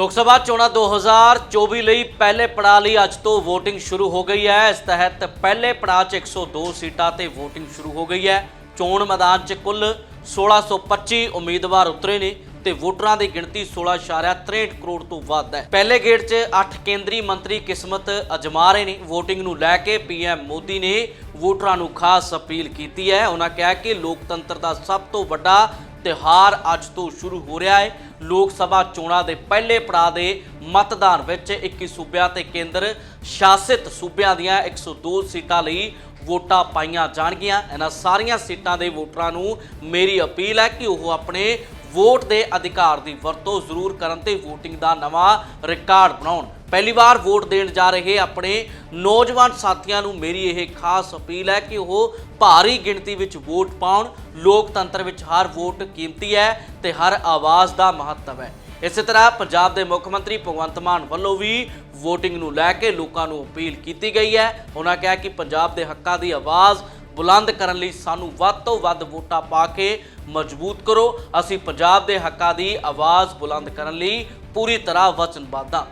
ਲੋਕ ਸਭਾ ਚੋਣਾਂ 2024 ਲਈ ਪਹਿਲੇ ਪੜਾਅ ਲਈ ਅੱਜ ਤੋਂ VOTING ਸ਼ੁਰੂ ਹੋ ਗਈ ਹੈ। ਇਸ ਤਹਿਤ ਪਹਿਲੇ ਪੜਾਅ 'ਚ 102 ਸੀਟਾਂ ਤੇ VOTING ਸ਼ੁਰੂ ਹੋ ਗਈ ਹੈ। ਚੋਣ ਮੈਦਾਨ 'ਚ ਕੁੱਲ 1625 ਉਮੀਦਵਾਰ ਉਤਰੇ ਨੇ ਤੇ ਵੋਟਰਾਂ ਦੀ ਗਿਣਤੀ 16.63 ਕਰੋੜ ਤੋਂ ਵੱਧ ਹੈ। ਪਹਿਲੇ ਗੇੜ 'ਚ 8 ਕੇਂਦਰੀ ਮੰਤਰੀ ਕਿਸਮਤ ਅਜਮਾ ਰਹੇ ਨੇ VOTING ਨੂੰ ਲੈ ਕੇ ਪੀਐਮ ਮੋਦੀ ਨੇ ਵੋਟਰਾਂ ਨੂੰ ਖਾਸ ਅਪੀਲ ਕੀਤੀ ਹੈ। ਉਹਨਾਂ ਕਿਹਾ ਕਿ ਲੋਕਤੰਤਰ ਦਾ ਸਭ ਤੋਂ ਵੱਡਾ ਤਿਉਹਾਰ ਅੱਜ ਤੋਂ ਸ਼ੁਰੂ ਹੋ ਰਿਹਾ ਹੈ। ਲੋਕ ਸਭਾ ਚੋਣਾਂ ਦੇ ਪਹਿਲੇ ਪੜਾਅ ਦੇ ਮਤਦਾਨ ਵਿੱਚ 21 ਸੂਬਿਆਂ ਤੇ ਕੇਂਦਰ, ਸ਼ਾਸਿਤ ਸੂਬਿਆਂ ਦੀਆਂ 102 ਸੀਟਾਂ ਲਈ ਵੋਟਾਂ ਪਾਈਆਂ ਜਾਣਗੀਆਂ। ਇਹਨਾਂ ਸਾਰੀਆਂ ਸੀਟਾਂ ਦੇ ਵੋਟਰਾਂ ਨੂੰ ਮੇਰੀ ਅਪੀਲ ਹੈ ਕਿ ਉਹ ਆਪਣੇ ਵੋਟ ਦੇ ਅਧਿਕਾਰ ਦੀ ਵਰਤੋਂ ਜ਼ਰੂਰ ਕਰਨ ਤੇ VOTING ਦਾ ਨਵਾਂ ਰਿਕਾਰਡ ਬਣਾਉਣ। ਪਹਿਲੀ ਵਾਰ ਵੋਟ ਦੇਣ ਜਾ ਰਹੇ ਆਪਣੇ ਨੌਜਵਾਨ ਸਾਥੀਆਂ ਨੂੰ ਮੇਰੀ ਇਹ ਖਾਸ ਅਪੀਲ ਹੈ ਕਿ ਉਹ ਭਾਰੀ ਗਿਣਤੀ ਵਿੱਚ ਵੋਟ ਪਾਉਣ। ਲੋਕਤੰਤਰ ਵਿੱਚ ਹਰ ਵੋਟ ਕੀਮਤੀ ਹੈ ਤੇ ਹਰ ਆਵਾਜ਼ ਦਾ ਮਹੱਤਵ ਹੈ। ਇਸੇ ਤਰ੍ਹਾਂ ਪੰਜਾਬ ਦੇ ਮੁੱਖ ਮੰਤਰੀ ਭਗਵੰਤ ਮਾਨ ਵੱਲੋਂ ਵੀ VOTING ਨੂੰ ਲੈ ਕੇ ਲੋਕਾਂ ਨੂੰ ਅਪੀਲ ਕੀਤੀ ਗਈ ਹੈ। ਉਹਨਾਂ ਕਿਹਾ ਕਿ ਪੰਜਾਬ ਦੇ ਹੱਕਾਂ ਦੀ ਆਵਾਜ਼ ਬੁਲੰਦ ਕਰਨ ਲਈ ਸਾਨੂੰ ਵੱਧ ਤੋਂ ਵੱਧ ਵੋਟਾਂ ਪਾ ਕੇ ਮਜ਼ਬੂਤ ਕਰੋ। ਅਸੀਂ ਪੰਜਾਬ ਦੇ ਹੱਕਾਂ ਦੀ ਆਵਾਜ਼ ਬੁਲੰਦ ਕਰਨ ਲਈ ਪੂਰੀ ਤਰ੍ਹਾਂ ਵਚਨਬੱਧ ਹਾਂ।